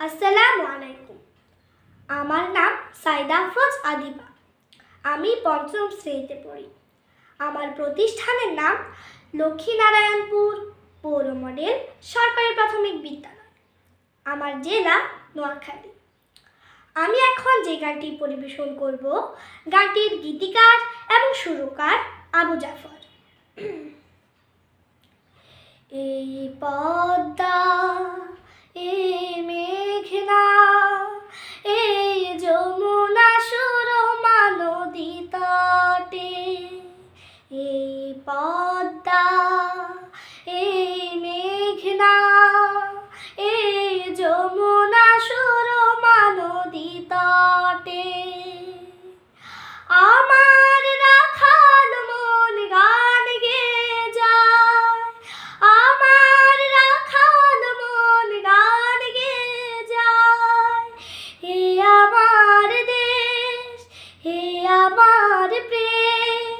আসসালামু আলাইকুম। আমার নাম সাইদা আফরোজ আদিবা। আমি পঞ্চম শ্রেণীতে পড়ি। আমার প্রতিষ্ঠানের নাম লক্ষ্মীনারায়ণপুর পৌর মডেল সরকারি প্রাথমিক বিদ্যালয়। আমার জেলা নোয়াখালী। আমি এখন যে গানটি পরিবেশন করব, গানটির গীতিকার এবং সুরকার আবু জাফর। এই পদ্মা, এই মেঘনা এই প্রেম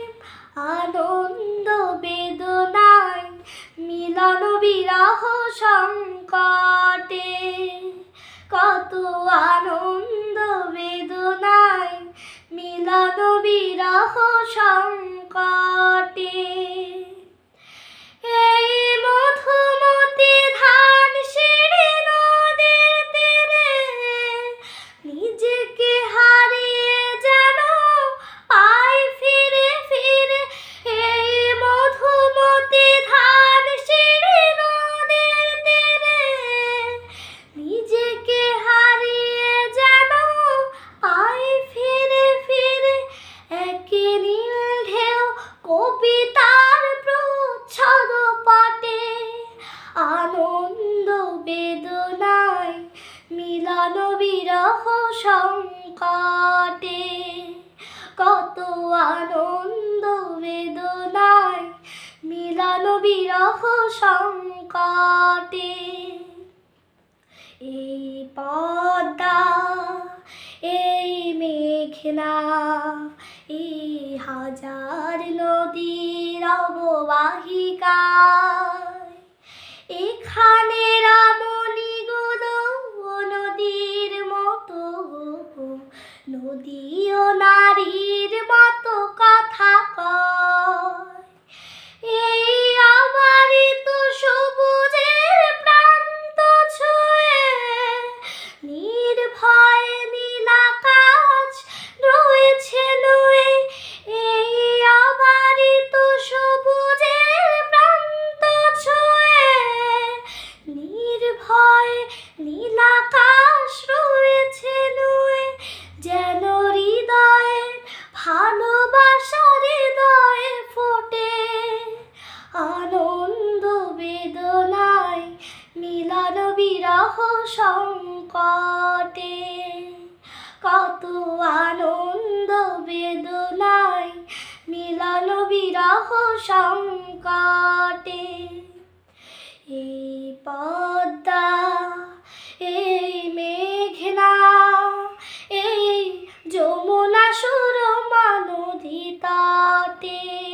আনন্দ বেদনায় মিলন বিরহ সংকটে। কত আনন্দ বেদনায় মিলন বিরহ সংকটে। নীল কবিতার প্রচ্ছদ আনন্দ বেদনায় মিলন কত আনন্দ বেদনায় মিলন এই পদ্মা এই মেঘনা অববাহিকায় এখানে রামণিগুলো বিরহ সংকটে। কত আনন্দ বেদনায় মিলন বিরহ সংকটে। এই পদ্মা, এই মেঘনা, এই যমুনা সুরমা তটে